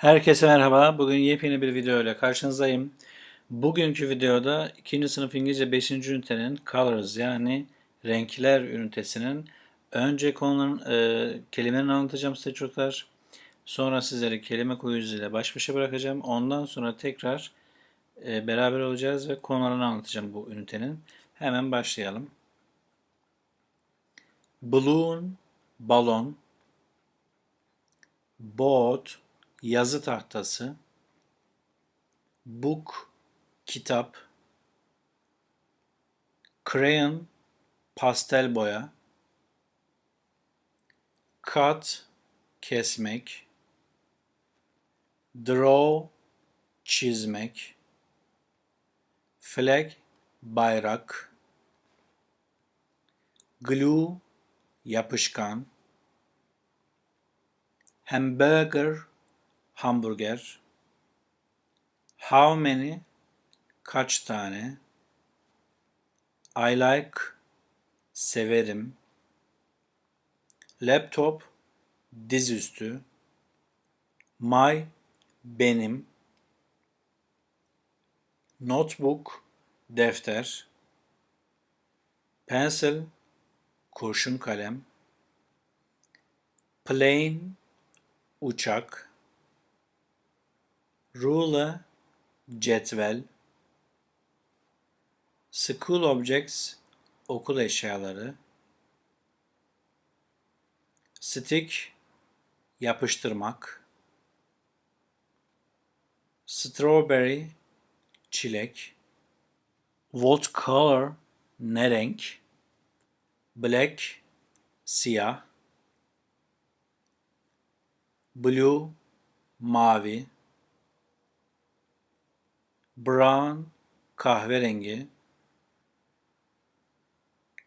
Herkese merhaba. Bugün yepyeni bir video ile karşınızdayım. Bugünkü videoda 2. sınıf İngilizce 5. ünitenin Colors yani renkler ünitesinin önce konuların e, kelimelerini anlatacağım size çocuklar. Sonra sizleri kelime kuyuzu ile baş başa bırakacağım. Ondan sonra tekrar e, beraber olacağız ve konularını anlatacağım bu ünitenin. Hemen başlayalım. Balloon, balon, boat, yazı tahtası, book, kitap, crayon, pastel boya, cut, kesmek, draw, çizmek, flag, bayrak, glue, yapışkan, hamburger, hamburger, how many, kaç tane, I like, severim, laptop, dizüstü, my, benim, notebook, defter, pencil, kurşun kalem, plane, uçak, ruler, cetvel, school objects, okul eşyaları, stick, yapıştırmak, strawberry, çilek, what color, ne renk, black, siyah, blue, mavi, brown, kahverengi,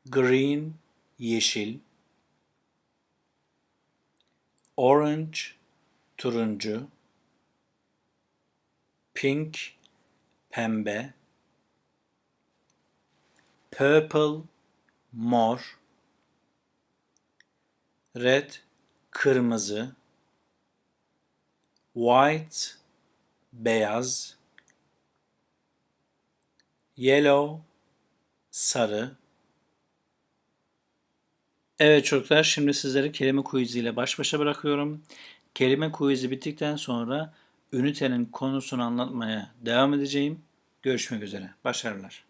green, yeşil, orange, turuncu, pink, pembe, purple, mor, red, kırmızı, white, beyaz, yellow, sarı. Evet çocuklar şimdi sizleri kelime quizi ile baş başa bırakıyorum. Kelime quizi bittikten sonra ünitenin konusunu anlatmaya devam edeceğim. Görüşmek üzere. Başarılar.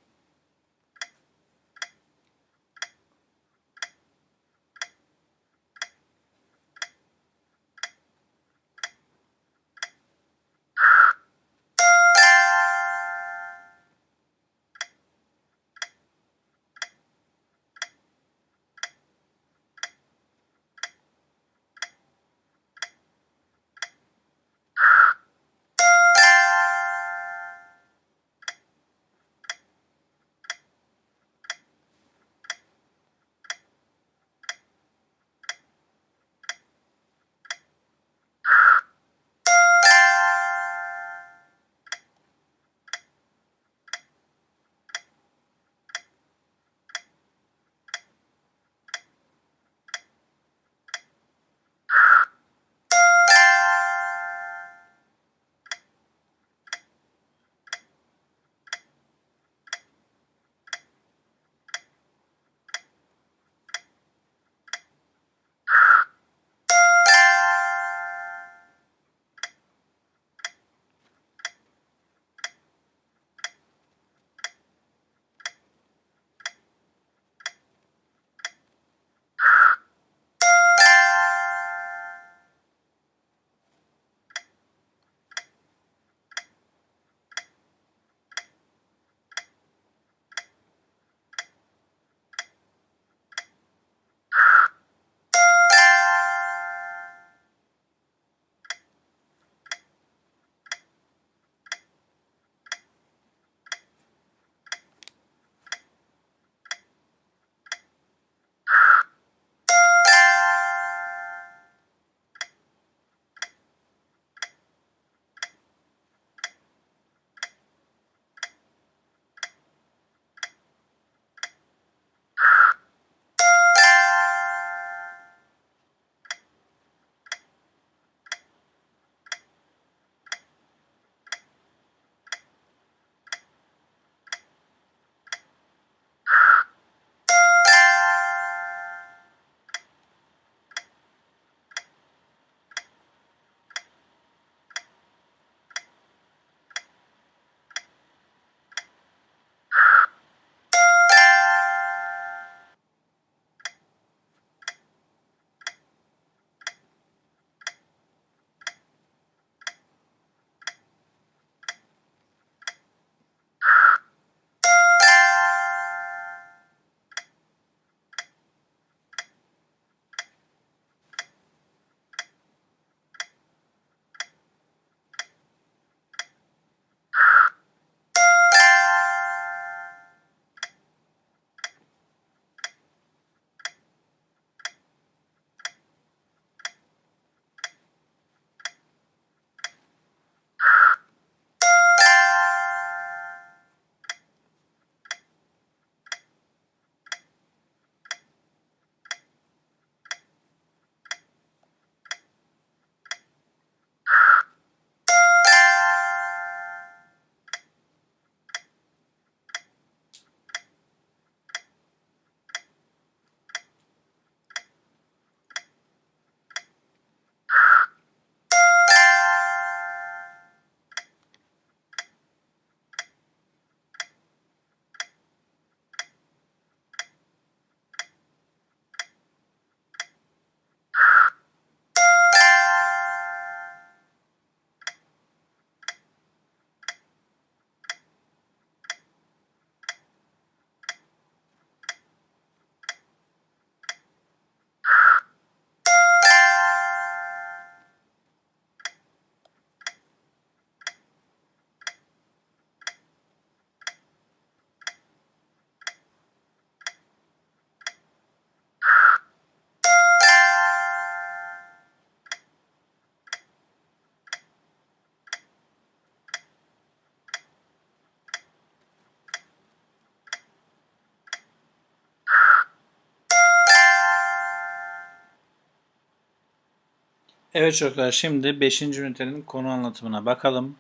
Evet çocuklar şimdi 5. ünitenin konu anlatımına bakalım.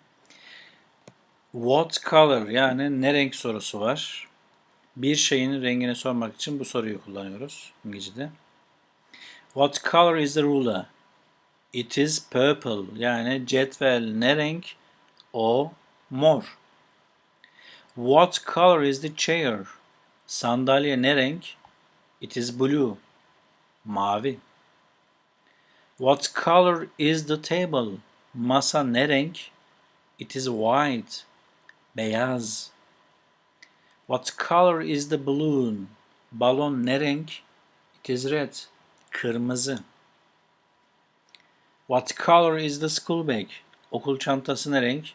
What color yani ne renk sorusu var. Bir şeyin rengini sormak için bu soruyu kullanıyoruz İngilizce'de. What color is the ruler? It is purple. Yani cetvel ne renk? O mor. What color is the chair? Sandalye ne renk? It is blue. Mavi. What color is the table? Masa ne renk? It is white. Beyaz. What color is the balloon? Balon ne renk? It is red. Kırmızı. What color is the school bag? Okul çantası ne renk?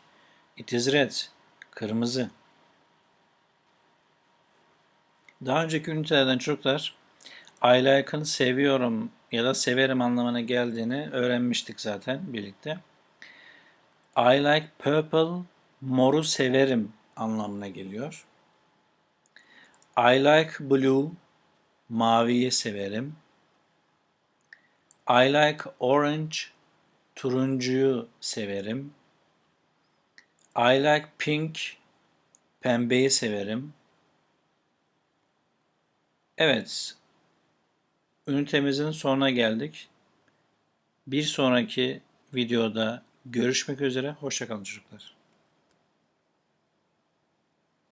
It is red. Kırmızı. Daha önceki ünitelerden çocuklar I like'ın seviyorum ya da severim anlamına geldiğini öğrenmiştik zaten birlikte. I like purple, moru severim anlamına geliyor. I like blue, maviyi severim. I like orange, turuncuyu severim. I like pink, pembeyi severim. Evet, ünitemizin sonuna geldik. Bir sonraki videoda görüşmek üzere. Hoşçakalın çocuklar.